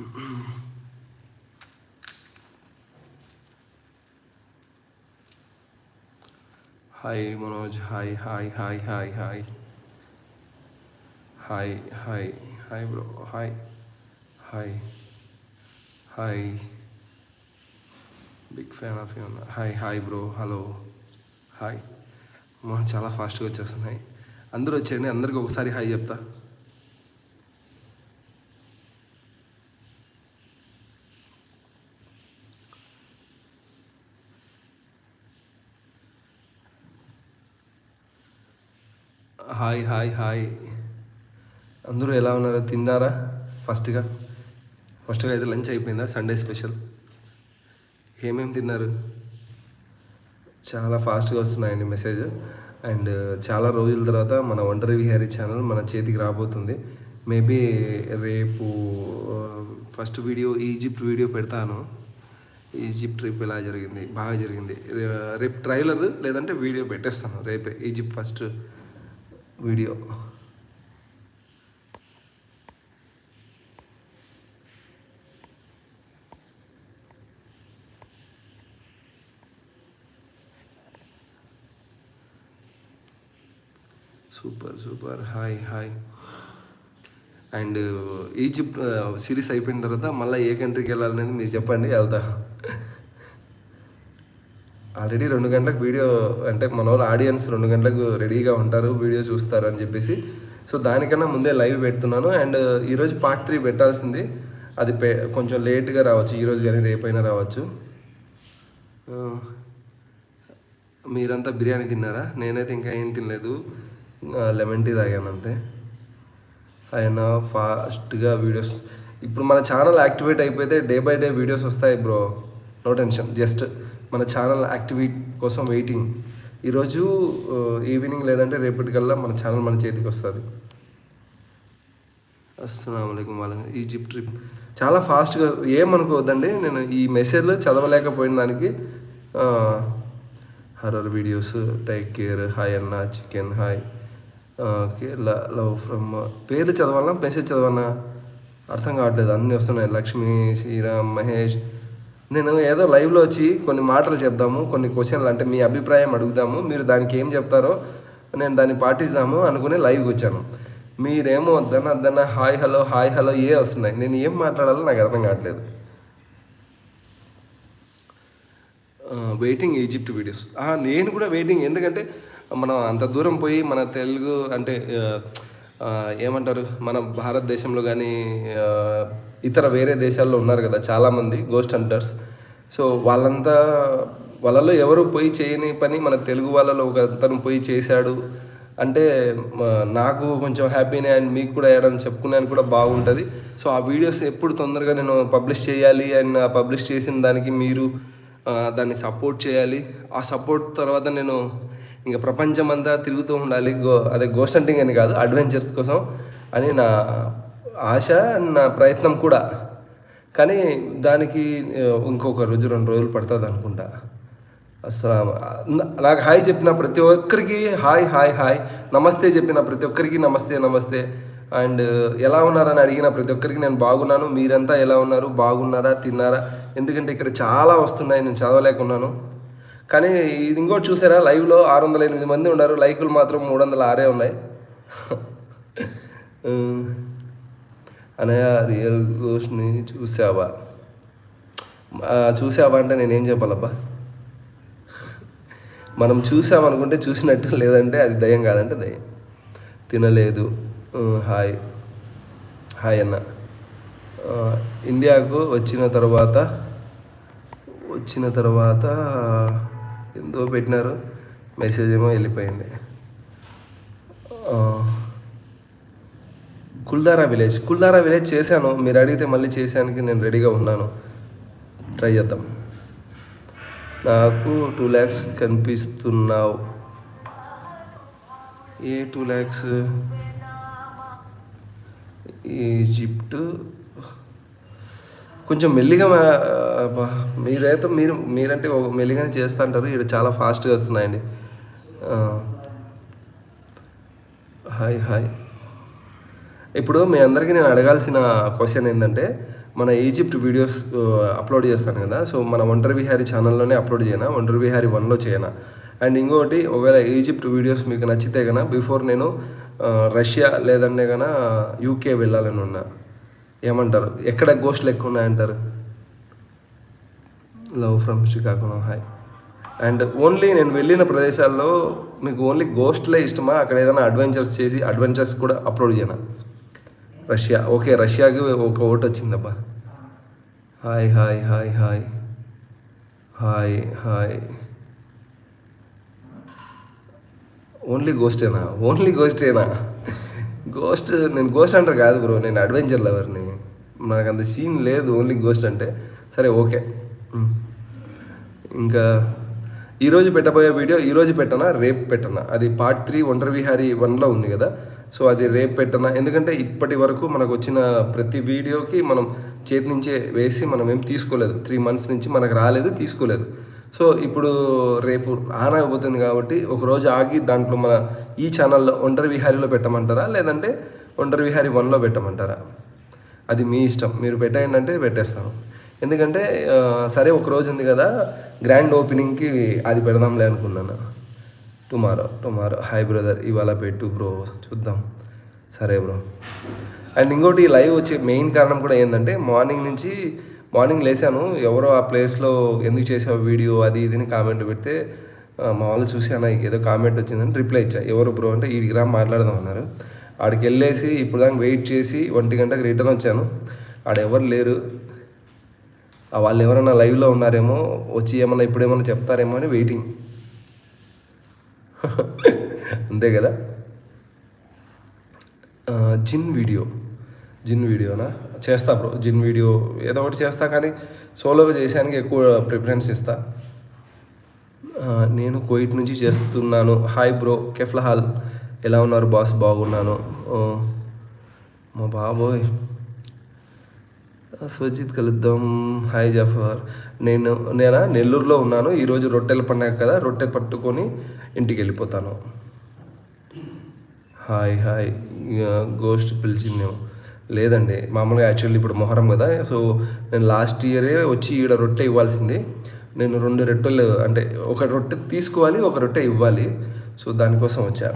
Hi Manoj hi hi hi hi hi hi hi hi bro hi hi hi big fan of you hi hi bro hello hi మా చాలా ఫాస్ట్గా వచ్చేస్తున్నాయి. అందరూ వచ్చేయండి. అందరికి ఒకసారి హాయ్ చెప్తా. Hi hi hi. అందరూ ఎలా ఉన్నారో? తిన్నారా? ఫస్ట్గా? ఫస్ట్గా అయితే లంచ్ అయిపోయిందా? Sunday special. ఏమేమి తిన్నారు? చాలా ఫాస్ట్గా వస్తున్నాయండి మెసేజ్. అండ్ చాలా రోజుల తర్వాత మన ఒంటరి విహారీ ఛానల్ మన చేతికి రాబోతుంది. మేబీ రేపు ఫస్ట్ వీడియో ఈజిప్ట్ వీడియో పెడతాను. ఈజిప్ట్ ట్రిప్ ఎలా జరిగింది? బాగా జరిగింది. రే- రేపు ట్రైలర్ లేదంటే వీడియో పెట్టేస్తాను రేపే. Egypt first. Video. Super super. Hi hi. And Egypt series అయిపోయిన తర్వాత మళ్ళీ ఏ కంట్రీకి వెళ్ళాలనేది మీరు చెప్పండి వెళ్తా. ఆల్రెడీ రెండు గంటలకు వీడియో అంటే మన వాళ్ళు ఆడియన్స్ రెండు గంటలకు రెడీగా ఉంటారు వీడియో చూస్తారు అని చెప్పేసి. సో దానికన్నా ముందే లైవ్ పెడుతున్నాను. అండ్ ఈరోజు పార్ట్ త్రీ పెట్టాల్సింది. అది పె కొంచెం లేట్గా రావచ్చు. ఈరోజు కానీ రేపైనా రావచ్చు. మీరంతా బిర్యానీ తిన్నారా? నేనైతే ఇంకా ఏం తినలేదు. లెమన్ టీ తాగాను అంతే. ఆయన ఫాస్ట్గా వీడియోస్. ఇప్పుడు మన ఛానల్ యాక్టివేట్ అయిపోతే డే బై డే వీడియోస్ వస్తాయి బ్రో. No tension. జస్ట్ మన ఛానల్ యాక్టివేట్ కోసం వెయిటింగ్ ఈరోజు ఈవినింగ్ లేదంటే రేపటికల్లా మన ఛానల్ మన చేతికి వస్తుంది. అస్సలం వాళ్ళ ఈజిప్ట్ ట్రిప్. చాలా ఫాస్ట్గా ఏమనుకోవద్దండి నేను ఈ మెసేజ్లో చదవలేకపోయిన దానికి horror videos take care hi అన్న chicken hi Kerala love from పేర్లు చదవాలన్నా మెసేజ్ చదవాలన్నా అర్థం కావట్లేదు అన్నీ వస్తున్నాయి. లక్ష్మి శ్రీరామ్ మహేష్ నేను ఏదో లైవ్లో వచ్చి కొన్ని మాటలు చెప్దాము కొన్ని క్వశ్చన్లు అంటే మీ అభిప్రాయం అడుగుదాము మీరు దానికి ఏం చెప్తారో నేను దాన్ని పాటిస్తాము అనుకుని లైవ్కి వచ్చాను. మీరేమో వద్దన వద్దన హాయ్ హలో హాయ్ హలో ఏ వస్తున్నాయి? నేను ఏం మాట్లాడాలో నాకు అర్థం కావట్లేదు. వెయిటింగ్ ఈజిప్ట్ వీడియోస్ నేను కూడా వెయిటింగ్ ఎందుకంటే మనం అంత దూరం పోయి మన తెలుగు అంటే ఏమంటారు? మన భారతదేశంలో కానీ ఇతర వేరే దేశాల్లో ఉన్నారు కదా చాలామంది గోస్ట్ హంటర్స్ సో వాళ్ళంతా వాళ్ళలో ఎవరు పోయి చేయని పని మన తెలుగు వాళ్ళలో ఒక అతను పోయి చేశాడు. అంటే నాకు కొంచెం హ్యాపీనే అండ్ మీకు కూడా ఏడని చెప్పుకున్నాను కూడా బాగుంటుంది. సో ఆ వీడియోస్ ఎప్పుడు తొందరగా నేను పబ్లిష్ చేయాలి అండ్ పబ్లిష్ చేసిన దానికి మీరు దాన్ని సపోర్ట్ చేయాలి. ఆ సపోర్ట్ తర్వాత నేను ఇంకా ప్రపంచం అంతా తిరుగుతూ ఉండాలి. గో అదే గోస్ట్ హంటింగ్ అని కాదు అడ్వెంచర్స్ కోసం అని నా ఆశ నా ప్రయత్నం కూడా. కానీ దానికి ఇంకొక రోజు రెండు రోజులు పడుతుంది అనుకుంటా. అస్సలు నాకు హాయ్ చెప్పిన ప్రతి ఒక్కరికి హాయ్ హాయ్ హాయ్. నమస్తే చెప్పిన ప్రతి ఒక్కరికి నమస్తే నమస్తే. అండ్ ఎలా ఉన్నారని అడిగిన ప్రతి ఒక్కరికి నేను బాగున్నాను. మీరంతా ఎలా ఉన్నారు? బాగున్నారా? తిన్నారా? ఎందుకంటే ఇక్కడ చాలా వస్తున్నాయి నేను చదవలేకున్నాను. కానీ ఇది ఇంకోటి చూసారా? లైవ్లో ఆరు వందల ఎనిమిది మంది ఉన్నారు. లైకులు మాత్రం మూడు వందల ఆరే ఉన్నాయి అనయ్య రియల్ గోష్ని చూసావా? చూసావా అంటే నేనేం చెప్పాలబ్బా? మనం చూసామనుకుంటే చూసినట్టు లేదంటే అది దయం కాదంటే దయం తినలేదు. హాయ్. హాయ్ అన్న. ఇండియాకు వచ్చిన తర్వాత వచ్చిన తర్వాత ఎంతో పెట్టినారు మెసేజ్ ఏమో వెళ్ళిపోయింది. కుల్దారా విలేజ్. కుల్దారా విలేజ్ చేశాను. మీరు అడిగితే మళ్ళీ చేసానికి నేను రెడీగా ఉన్నాను. ట్రై చేద్దాం. నాకు టూ ల్యాక్స్ కనిపిస్తున్నావు. ఏ టూ ల్యాక్స్ ఈజిప్ట్ కొంచెం మెల్లిగా మీరైతే మీరు మీరంటే మెల్లిగానే చేస్తూ అంటారు ఇక్కడ చాలా ఫాస్ట్గా వస్తున్నాయండి. Hi hi. ఇప్పుడు మీ అందరికీ నేను అడగాల్సిన క్వశ్చన్ ఏంటంటే మన ఈజిప్ట్ వీడియోస్ అప్లోడ్ చేస్తాను కదా. సో మన ఒంటరి విహారీ ఛానల్లోనే అప్లోడ్ చేయనా? ఒంటరి విహారీ వన్లో చేయనా? అండ్ ఇంకొకటి ఒకవేళ ఈజిప్ట్ వీడియోస్ మీకు నచ్చితే కనుక బిఫోర్ నేను రష్యా లేదంటే కనుక యూకే వెళ్ళాలని ఉన్నా ఏమంటారు? ఎక్కడ గోస్ట్లు ఎక్కువ ఉన్నాయంటారు? Love from Srikakulam hi and only నేను వెళ్ళిన ప్రదేశాల్లో మీకు ఓన్లీ గోస్ట్లే ఇష్టమా? అక్కడ ఏదైనా అడ్వెంచర్స్ చేసి అడ్వెంచర్స్ కూడా అప్లోడ్ చేయనా? రష్యా ఓకే రష్యాకి ఒక vote వచ్చిందబ్బా. Hi hi hi hi hi hi only గోస్టేనా only గోస్టేనా గోస్ట్ నేను గోస్ట్ అంటారు కాదు బ్రో నేను అడ్వెంచర్ లవర్ని నాకు అంత సీన్ లేదు ఓన్లీ గోస్ట్ అంటే. సరే ఓకే. ఇంకా ఈరోజు పెట్టబోయే వీడియో ఈరోజు పెట్టనా రేపు పెట్టనా? అది పార్ట్ త్రీ ఒంటరి విహారీ వన్లో ఉంది కదా. సో అది రేపు పెట్టనా? ఎందుకంటే ఇప్పటి వరకు మనకు వచ్చిన ప్రతి వీడియోకి మనం చేతి నుంచే వేసి మనం ఏం తీసుకోలేదు. త్రీ మంత్స్ నుంచి మనకు రాలేదు తీసుకోలేదు. సో ఇప్పుడు రేపు ఆన్ అయిపోతుంది కాబట్టి ఒక రోజు ఆగి దాంట్లో మన ఈ ఛానల్లో ఒంటరి విహారీలో పెట్టమంటారా? లేదంటే ఒంటరి విహారీ వన్లో పెట్టమంటారా? అది మీ ఇష్టం. మీరు పెట్టేయండి పెట్టేస్తాను ఎందుకంటే సరే ఒక రోజు ఉంది కదా గ్రాండ్ ఓపెనింగ్కి అది పెడదాంలే అనుకున్నాను. Tomorrow tomorrow. హాయ్ బ్రదర్ ఇవాళ పెట్టు బ్రో. చూద్దాం. సరే బ్రో. అండ్ ఇంకోటి లైవ్ వచ్చే మెయిన్ కారణం కూడా ఏంటంటే మార్నింగ్ నుంచి మార్నింగ్ లేశాను. ఎవరో ఆ ప్లేస్లో ఎందుకు చేసావు వీడియో అది ఇది అని కామెంట్ పెడితే మా వాళ్ళు చూసి అన్న ఏదో కామెంట్ వచ్చిందని రిప్లై ఇచ్చా. ఎవరు బ్రో? అంటే ఈ రా మాట్లాడదాం అన్నారు. ఆడికి వెళ్ళేసి ఇప్పుడు దాకా వెయిట్ చేసి ఒంటి గంటకి రిటర్న్ వచ్చాను. ఆడ ఎవరు లేరు. వాళ్ళు ఎవరైనా లైవ్లో ఉన్నారేమో వచ్చి ఏమన్నా ఇప్పుడు ఏమన్నా చెప్తారేమో అని వెయిటింగ్. అంతే కదా? జిన్ వీడియో. జిన్ వీడియోనా? చేస్తా బ్రో జిన్ వీడియో ఏదో ఒకటి చేస్తా కానీ సోలోగా చేసానికి ఎక్కువ ప్రిఫరెన్స్ ఇస్తా. నేను కోయిట్ నుంచి చేస్తున్నాను. హాయ్ బ్రో కెఫ్లహాల్. ఎలా ఉన్నారు బాస్? బాగున్నాను. మా బాబోయ్. స్వజిత్ కలుద్దాం. హాయ్ జఫర్. నేను నేనా? నెల్లూరులో ఉన్నాను. ఈరోజు రొట్టెల పండుగ కదా రొట్టె పట్టుకొని ఇంటికి వెళ్ళిపోతాను హాయ్. Hi ghost పిలిచిందేమో. లేదండి. మామూలుగా యాక్చువల్లీ ఇప్పుడు మొహరం కదా సో నేను లాస్ట్ ఇయరే వచ్చి ఈడ రొట్టె ఇవ్వాల్సింది. నేను రెండు రొట్టెలు అంటే ఒక రొట్టె తీసుకోవాలి ఒక రొట్టె ఇవ్వాలి. సో దానికోసం వచ్చా.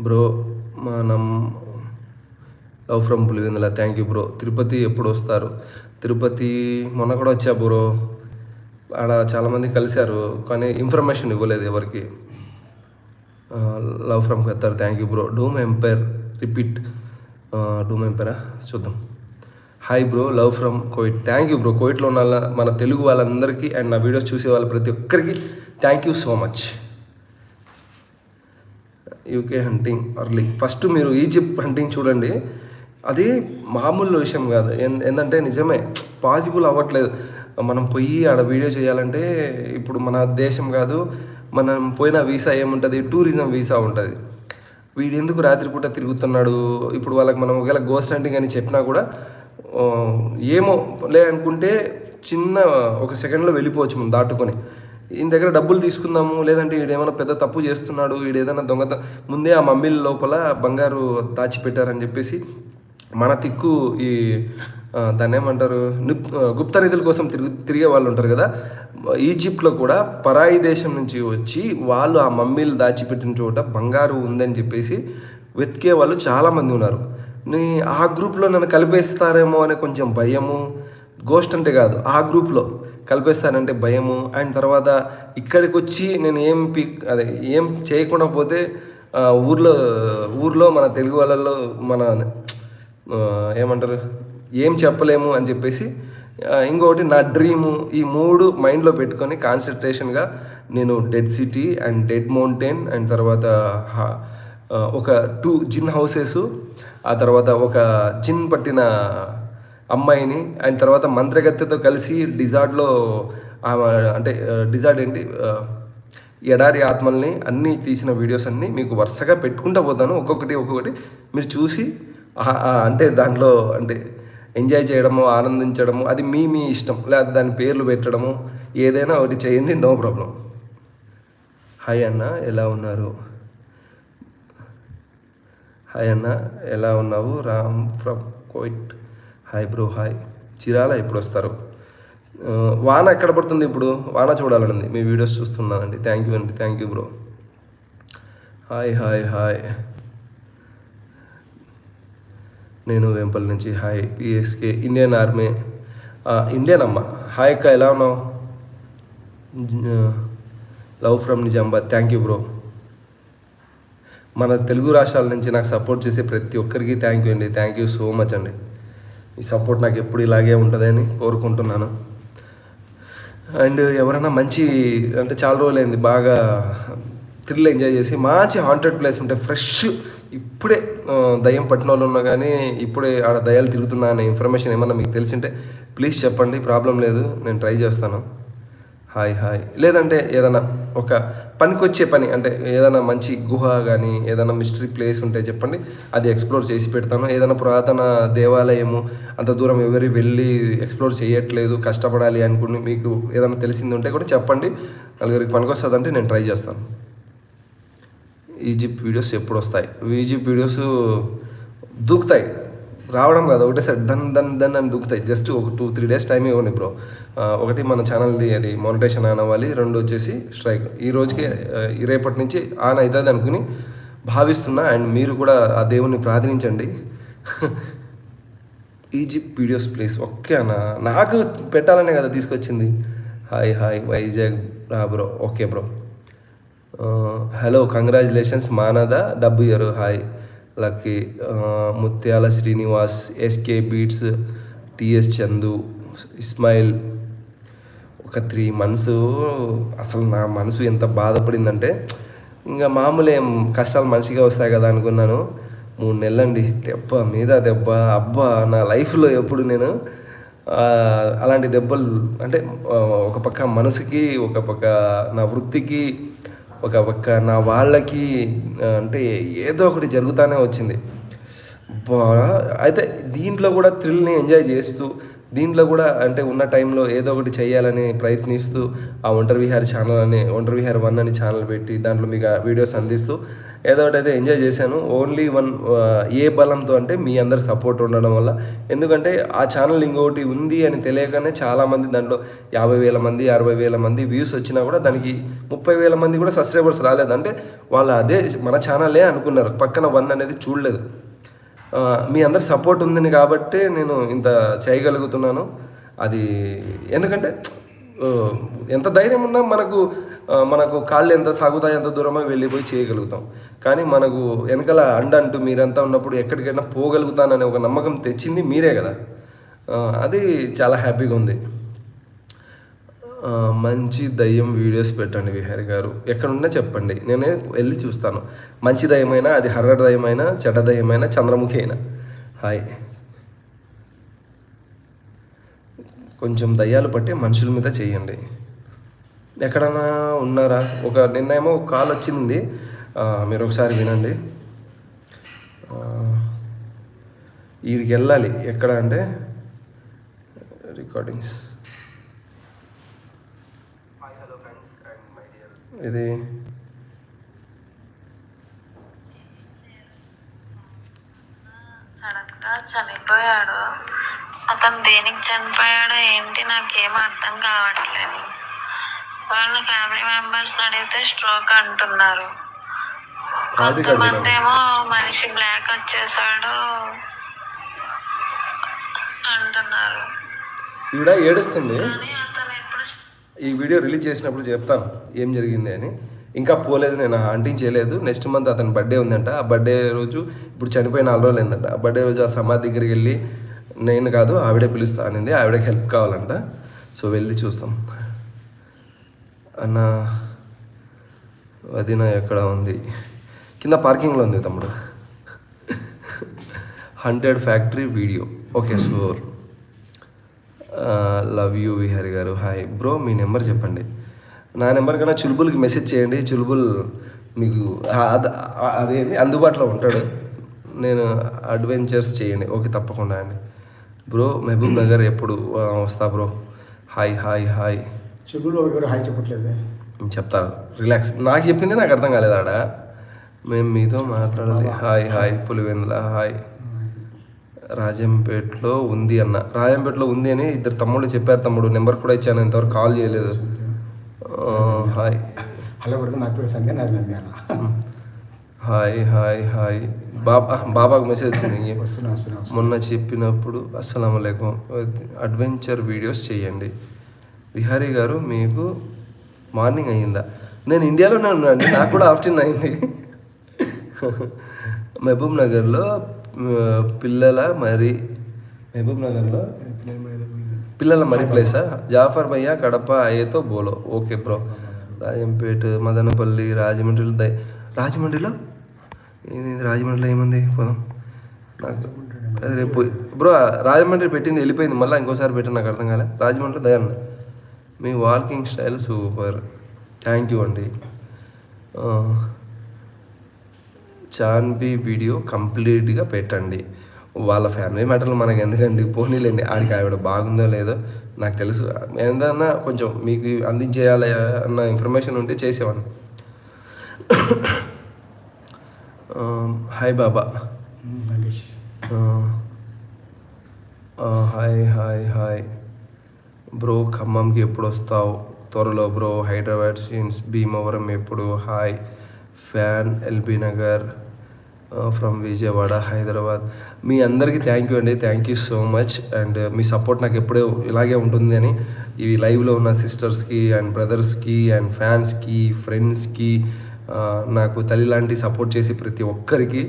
బ్రో మనం love from Pulivendula. Thank you bro. Tirupati ఎప్పుడు వస్తారు? తిరుపతి మొన్న కూడా వచ్చా బ్రో. ఆడ చాలామంది కలిశారు కానీ ఇన్ఫర్మేషన్ ఇవ్వలేదు ఎవరికి. Love from Qatar thank you bro. Doom empire. Repeat doom ఎంపైరా చూద్దాం. Hi bro love from Kuwait thank you bro కోయిట్లో ఉన్న మన తెలుగు వాళ్ళందరికీ అండ్ నా వీడియోస్ చూసే వాళ్ళ ప్రతి ఒక్కరికి thank you so much UK hunting early first మీరు ఈజిప్ట్ హంటింగ్ చూడండి. అది మామూలు విషయం కాదు. ఎన్- ఏంటంటే నిజమే పాసిబుల్ అవ్వట్లేదు. మనం పోయి ఆడ వీడియో చేయాలంటే ఇప్పుడు మన దేశం కాదు మనం పోయిన వీసా ఏముంటుంది? టూరిజం వీసా ఉంటుంది. వీడు ఎందుకు రాత్రిపూట తిరుగుతున్నాడు? ఇప్పుడు వాళ్ళకి మనం ఒకవేళ గోస్ట్ హంటింగ్ అని చెప్పినా కూడా ఏమో లే అనుకుంటే చిన్న ఒక సెకండ్లో వెళ్ళిపోవచ్చు మనం దాటుకొని. ఈయన దగ్గర డబ్బులు తీసుకుందాము లేదంటే ఈడు ఏమైనా పెద్ద తప్పు చేస్తున్నాడు ఈడు ఏదైనా దొంగత ముందే ఆ మమ్మీల లోపల బంగారు దాచిపెట్టారని చెప్పేసి మన తిక్కు ఈ దాన్ని ఏమంటారు? గుప్త నిధుల కోసం తిరుగు తిరిగే వాళ్ళు ఉంటారు కదా? ఈజిప్ట్లో కూడా పరాయి దేశం నుంచి వచ్చి వాళ్ళు ఆ మమ్మీలు దాచిపెట్టిన చోట బంగారు ఉందని చెప్పేసి వెతికే వాళ్ళు చాలామంది ఉన్నారు. నీ ఆ గ్రూప్లో నన్ను కలిపేస్తారేమో అనే కొంచెం భయము గోస్ట్ అంటే కాదు ఆ గ్రూప్లో కలిపేస్తానంటే భయము అండ్ తర్వాత ఇక్కడికి వచ్చి నేను ఏం పిక్ అదే ఏం చేయకుండా పోతే ఊర్లో ఊర్లో మన తెలుగు వాళ్ళల్లో మన ఏమంటారు? ఏం చెప్పలేము అని చెప్పేసి ఇంకొకటి నా డ్రీము ఈ మూడు మైండ్లో పెట్టుకొని కాన్సన్ట్రేషన్గా నేను dead city and dead mountain and తర్వాత ఒక టూ జిన్ హౌసెస్ ఆ తర్వాత ఒక జిన్ పట్టిన అమ్మాయిని అండ్ తర్వాత మంత్రగత్తెతో కలిసి డిజార్ట్లో అంటే డిజార్ట్ ఏంటి? ఎడారి ఆత్మల్ని అన్నీ తీసిన వీడియోస్ అన్నీ మీకు వరుసగా పెట్టుకుంటూ పోతాను. ఒక్కొక్కటి ఒక్కొక్కటి మీరు చూసి అంటే దాంట్లో అంటే ఎంజాయ్ చేయడము ఆనందించడము అది మీ మీ ఇష్టం. లేదా దాని పేర్లు పెట్టడము ఏదైనా ఒకటి చేయండి నో ప్రాబ్లం. హాయ్ అన్న ఎలా ఉన్నారు? హాయ్ అన్న ఎలా ఉన్నావు? Ram from Kuwait. Hi bro hi. Chirala ఎప్పుడు వస్తారు? వాన ఎక్కడ పడుతుంది ఇప్పుడు? వాన చూడాలండి మీ వీడియోస్ చూస్తున్నానండి. థ్యాంక్ యూ అండి. Thank you bro. Hi hi hi. నేను వెంపల్ నుంచి. Hi PSK Indian army. Indian అమ్మ. హాయ్ అక్క ఎలా ఉన్నావు? Love from Nizamabad. Thank you bro. మన తెలుగు రాష్ట్రాల నుంచి నాకు సపోర్ట్ చేసే ప్రతి ఒక్కరికి థ్యాంక్ యూ అండి. థ్యాంక్ యూ సో మచ్ అండి. ఈ సపోర్ట్ నాకు ఎప్పుడు ఇలాగే ఉంటుందని కోరుకుంటున్నాను. అండ్ ఎవరైనా మంచి అంటే చాలా రోజులైంది బాగా థ్రిల్ ఎంజాయ్ చేసి మంచి హాంటెడ్ ప్లేస్ ఉంటే ఫ్రెష్ ఇప్పుడే దయ్యం పట్టిన వాళ్ళు ఉన్నా కానీ ఇప్పుడే ఆడ దయ్యాలు తిరుగుతున్నా అనే ఇన్ఫర్మేషన్ ఏమన్నా మీకు తెలిసింటే ప్లీజ్ చెప్పండి ప్రాబ్లం లేదు నేను ట్రై చేస్తాను. హాయ్ హాయ్ లేదంటే ఏదైనా ఒక పనికొచ్చే పని అంటే ఏదైనా మంచి గుహ కానీ ఏదైనా మిస్టరీ ప్లేస్ ఉంటే చెప్పండి అది ఎక్స్ప్లోర్ చేసి పెడతాను. ఏదైనా పురాతన దేవాలయము అంత దూరం ఎవరి వెళ్ళి ఎక్స్ప్లోర్ చేయట్లేదు కష్టపడాలి అనుకుని మీకు ఏదైనా తెలిసింది ఉంటే కూడా చెప్పండి. నలుగురికి పనికొస్తుందంటే నేను ట్రై చేస్తాను. ఈజిప్ట్ వీడియోస్ ఎప్పుడు వస్తాయి? ఈజిప్ట్ వీడియోస్ దూకుతాయి. రావడం కాదు ఒకటేసారి దన్ దన్ దన్ అని దూకుతాయి. జస్ట్ ఒక టూ త్రీ డేస్ టైం ఇవ్వండి బ్రో. ఒకటి మన ఛానల్ది అది మోనిటేషన్ ఆన్ అవ్వాలి రెండు వచ్చేసి స్ట్రైక్. ఈ రోజుకి ఈ రేపటి నుంచి ఆన్ అవుతుంది అనుకుని భావిస్తున్నా అండ్ మీరు కూడా ఆ దేవుణ్ణి ప్రార్థించండి. Egypt videos please. ఓకే అన్న. నాకు పెట్టాలనే కదా తీసుకొచ్చింది. హాయ్ హాయ్ వైజాగ్ రా bro. Okay bro. Hello congratulations. మానద డబ్బు year hi. Lucky Mutyala Srinivas SK beats TS Chandu Ismail. ఒక త్రీ మంత్స్ అసలు నా మనసు ఎంత బాధపడిందంటే ఇంకా మామూలు ఏం కష్టాలు మనిషిగా వస్తాయి కదా అనుకున్నాను. మూడు నెలలండి. దెబ్బ మీద దెబ్బ. అబ్బా నా లైఫ్లో ఎప్పుడు నేను అలాంటి దెబ్బలు అంటే ఒక పక్క మనసుకి ఒక పక్క నా వృత్తికి ఒక ఒక్క నా వాళ్ళకి అంటే ఏదో ఒకటి జరుగుతూనే వచ్చింది. అయితే దీంట్లో కూడా థ్రిల్ని ఎంజాయ్ చేస్తూ దీంట్లో కూడా అంటే ఉన్న టైంలో ఏదో ఒకటి చేయాలని ప్రయత్నిస్తూ ఆ ఒంటరి విహార్ ఛానల్ అని ఒంటరి విహార్ వన్ అని ఛానల్ పెట్టి దాంట్లో మీకు వీడియోస్ అందిస్తూ ఏదో ఒకటి అయితే ఎంజాయ్ చేశాను. ఓన్లీ వన్ ఏ బలంతో అంటే మీ అందరి సపోర్ట్ ఉండడం వల్ల. ఎందుకంటే ఆ ఛానల్ ఇంకొకటి ఉంది అని తెలియకనే చాలామంది దాంట్లో యాభై వేల మంది అరవై వేల మంది వ్యూస్ వచ్చినా కూడా దానికి ముప్పై వేల మంది కూడా సబ్స్క్రైబర్స్ రాలేదు. అంటే వాళ్ళు అదే మన ఛానలే అనుకున్నారు. పక్కన వన్ అనేది చూడలేదు. మీ అందరి సపోర్ట్ ఉందని కాబట్టి నేను ఇంత చేయగలుగుతున్నాను. అది ఎందుకంటే ఎంత ధైర్యం ఉన్నా మనకు మనకు కాళ్ళు ఎంత సాగుతాయి ఎంత దూరమో వెళ్ళిపోయి చేయగలుగుతాం. కానీ మనకు వెనకాల అండ అంటూ మీరంతా ఉన్నప్పుడు ఎక్కడికైనా పోగలుగుతాననే ఒక నమ్మకం తెచ్చింది మీరే కదా. అది చాలా హ్యాపీగా ఉంది. మంచి దయ్యం వీడియోస్ పెట్టండి విహారి గారు. ఎక్కడున్నా చెప్పండి. నేనే వెళ్ళి చూస్తాను. మంచి దయ్యమైనా అది హర్రర్ దయ్యమైనా చెడ్డ దయ్యమైనా చంద్రముఖి అయినా. హాయ్. కొంచెం దయ్యాలు పట్టి మనుషుల మీద చేయండి. ఎక్కడన్నా ఉన్నారా? ఒక నిన్నేమో ఒక కాల్ వచ్చింది. మీరు ఒకసారి వినండి. వీడికి వెళ్ళాలి. ఎక్కడ అంటే రికార్డింగ్స్ ఇది చనిపోయాడు. అతను దేనికి చనిపోయాడో ఏంటి నాకేం అర్థం కావట్లేదు. వాళ్ళ ఫ్యామిలీ మెంబర్స్ అడిగితే స్ట్రోక్ అంటున్నారు. కొంతమంది ఏమో మనిషి బ్లాక్ వచ్చేసాడు అంటున్నారు. ఈవిడ ఏడుస్తుంది. ఈ వీడియో రిలీజ్ చేసినప్పుడు చెప్తాను. ఏం జరిగింది అని. ఇంకా పోలేదు నేను ఆంటీని చేయలేదు. నెక్స్ట్ మంత్ అతని బర్త్డే ఉందంట. ఆ బర్త్డే రోజు ఇప్పుడు చనిపోయిన నాలుగు రోజులు అయిందంట. ఆ బర్త్డే రోజు ఆ సమాధి దగ్గరికి వెళ్ళి నేను కాదు ఆవిడే పిలుస్తా అనింది. ఆవిడకి హెల్ప్ కావాలంట. సో వెళ్ళి చూస్తాం. అన్న వదిన ఎక్కడ ఉంది? కింద పార్కింగ్లో ఉంది తమ్ముడు. Hundred factory video okay sure love you Vihari garu. Hi bro me number చెప్పండి. నా నెంబర్ కన్నా చులుబుల్కి మెసేజ్ చేయండి. చులుబుల్ మీకు ఆ- అద- ఆ- అదేంటి అందుబాటులో ఉంటాడు. నేను అడ్వెంచర్స్ చేయండి. ఓకే తప్పకుండా అండి. బ్రో మహబూబ్ నగర్ ఎప్పుడు వస్తా బ్రో హాయ్ హాయ్ హాయ్ చెబులు ఎవరు హాయ్ చెప్పట్లేదు? చెప్తాను రిలాక్స్ నాకు చెప్పింది నాకు అర్థం కాలేదు ఆడ మేము మీతో మాట్లాడాలి. Hi hi Pulivendula. హాయ్ రాజంపేటలో ఉంది అన్న. రాజంపేటలో ఉంది అని ఇద్దరు తమ్ముళ్ళు చెప్పారు తమ్ముడు. నెంబర్ కూడా ఇచ్చాను. ఇంతవరకు కాల్ చేయలేదు. హాయ్ హలో కొడుకు నా పేరు సంధ్య నాది Nandyal hi hi hi Baba బాబాకు మెసేజ్ వచ్చింది. వస్తున్నా వస్తున్నా. మొన్న చెప్పినప్పుడు అస్సలం అడ్వెంచర్ వీడియోస్ చేయండి. విహారీ గారు మీకు మార్నింగ్ అయ్యిందా? నేను ఇండియాలోనే ఉన్నాను నాకు కూడా ఆఫ్టర్నూన్ అయింది. మహబూబ్ నగర్లో పిల్లల మరి మహబూబ్ నగర్లో పిల్లల మరి ప్లేసా జాఫర్ భయ్య కడప అయ్యేతో బోలో. Okay bro. రాజంపేట మదనపల్లి రాజమండ్రిలో దై రాజమండ్రిలో? ఇది రాజమండ్రిలో ఏముంది? పోదాం. నాకు అది రేపు బ్రో రాజమండ్రి పెట్టింది వెళ్ళిపోయింది. మళ్ళీ ఇంకోసారి పెట్టిన నాకు అర్థం కాలే. రాజమండ్రి దయన్న మీ walking style super thank you అండి. చాన్బీ వీడియో కంప్లీట్గా పెట్టండి. వాళ్ళ ఫ్యామిలీ మ్యాటర్లు మనకి ఎందుకండి పోనీలేండి. ఆడికి ఆవిడ బాగుందో లేదో నాకు తెలుసు. ఏదన్నా కొంచెం మీకు అందించేయాలి అన్న ఇన్ఫర్మేషన్ ఉంటే చేసేవాడిని. Hi Baba. Hi hi hi bro ఖమ్మంకి ఎప్పుడు వస్తావు? త్వరలో బ్రో హైదరాబాద్ సీన్స్ భీమవరం ఎప్పుడు? Hi fan LB Nagar from Vijayawada Hyderabad మీ అందరికీ థ్యాంక్ యూ అండి. Thank you so much and me support నాకు ఎప్పుడూ ఇలాగే ఉంటుంది అని. ఈ లైవ్లో ఉన్న సిస్టర్స్కి అండ్ బ్రదర్స్కి అండ్ ఫ్యాన్స్కి ఫ్రెండ్స్కి నాకు తల్లి లాంటి సపోర్ట్ చేసి ప్రతి ఒక్కరికి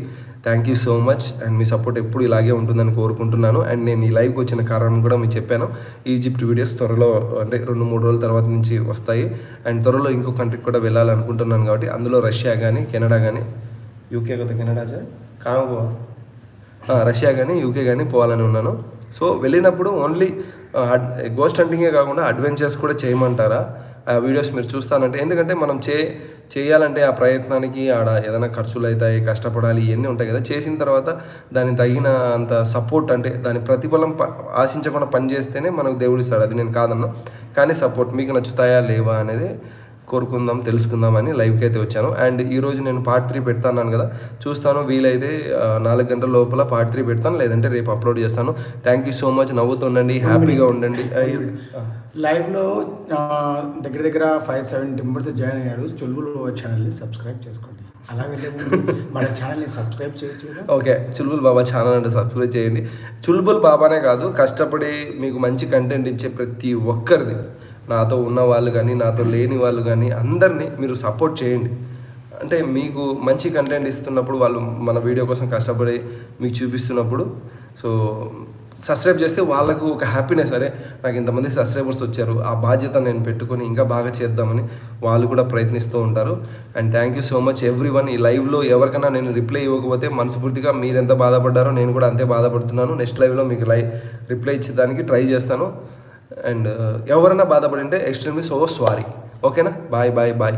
thank you so much and me support ఎప్పుడు ఇలాగే ఉంటుందని కోరుకుంటున్నాను. అండ్ నేను ఈ లైవ్కి వచ్చిన కారణం కూడా మీకు చెప్పాను. ఈజిప్ట్ వీడియోస్ త్వరలో అంటే రెండు మూడు రోజుల తర్వాత నుంచి వస్తాయి. అండ్ త్వరలో ఇంకో కంట్రీకి కూడా వెళ్ళాలనుకుంటున్నాను కాబట్టి అందులో రష్యా కానీ కెనడా కానీ యూకే కొత్త కెనడా సార్? కావు రష్యా కానీ యూకే కానీ పోవాలని ఉన్నాను. సో వెళ్ళినప్పుడు ఓన్లీ గోస్ట్ హంటింగే కాకుండా అడ్వెంచర్స్ కూడా చేయమంటారా? ఆ వీడియోస్ మీరు చూస్తానంటే. ఎందుకంటే మనం చే చేయాలంటే ఆ ప్రయత్నానికి ఆడ ఏదైనా ఖర్చులు అవుతాయి కష్టపడాలి ఇవన్నీ ఉంటాయి కదా. చేసిన తర్వాత దానికి తగిన అంత సపోర్ట్ అంటే దాని ప్రతిఫలం ప- ఆశించకుండా పని చేస్తేనే మనకు దేవుడిస్తాడు అది నేను కాదన్నా. కానీ సపోర్ట్ మీకు నచ్చుతాయా లేవా అనేది కోరుకుందాం తెలుసుకుందామని లైవ్కి అయితే వచ్చాను. అండ్ ఈరోజు నేను పార్ట్ త్రీ పెడతాను కదా. చూస్తాను వీలైతే నాలుగు గంటల లోపల పార్ట్ త్రీ పెడతాను. లేదంటే రేపు అప్లోడ్ చేస్తాను. థ్యాంక్ యూ సో మచ్ నవ్వుతుండండి హ్యాపీగా ఉండండి. లైవ్లో దగ్గర దగ్గర ఫైవ్ సెవెన్ మెంబర్స్ జాయిన్ అయ్యారు. చుల్బుల్ ఛానల్ని సబ్స్క్రైబ్ చేసుకోండి. అలా వెళ్ళే ముందు మన ఛానల్ని సబ్స్క్రైబ్ చేయొచ్చు ఓకే చుల్బుల్ బాబా ఛానల్ అంటే సబ్స్క్రైబ్ చేయండి. చుల్బుల్ బాబానే కాదు కష్టపడి మీకు మంచి కంటెంట్ ఇచ్చే ప్రతి ఒక్కరిది. నాతో ఉన్న వాళ్ళు కానీ నాతో లేని వాళ్ళు కానీ అందరినీ మీరు సపోర్ట్ చేయండి. అంటే మీకు మంచి కంటెంట్ ఇస్తున్నప్పుడు వాళ్ళు మన వీడియో కోసం కష్టపడి మీకు చూపిస్తున్నప్పుడు సో సబ్స్క్రైబ్ చేస్తే వాళ్ళకు ఒక హ్యాపీనెస్ సరే నాకు ఇంతమంది సబ్స్క్రైబర్స్ వచ్చారు ఆ బాధ్యత నేను పెట్టుకొని ఇంకా బాగా చేద్దామని వాళ్ళు కూడా ప్రయత్నిస్తూ ఉంటారు. And thank you so much everyone ఈ లైవ్లో ఎవరికైనా నేను రిప్లై ఇవ్వకపోతే మనస్ఫూర్తిగా మీరు ఎంత బాధపడ్డారో నేను కూడా అంతే బాధపడుతున్నాను. నెక్స్ట్ లైవ్లో మీకు లై రిప్లై ఇచ్చేదానికి ట్రై చేస్తాను. అండ్ ఎవరైనా బాధపడి ఉంటే ఎక్స్ట్రీమ్లీ సో సారీ. ఓకేనా? Bye bye bye.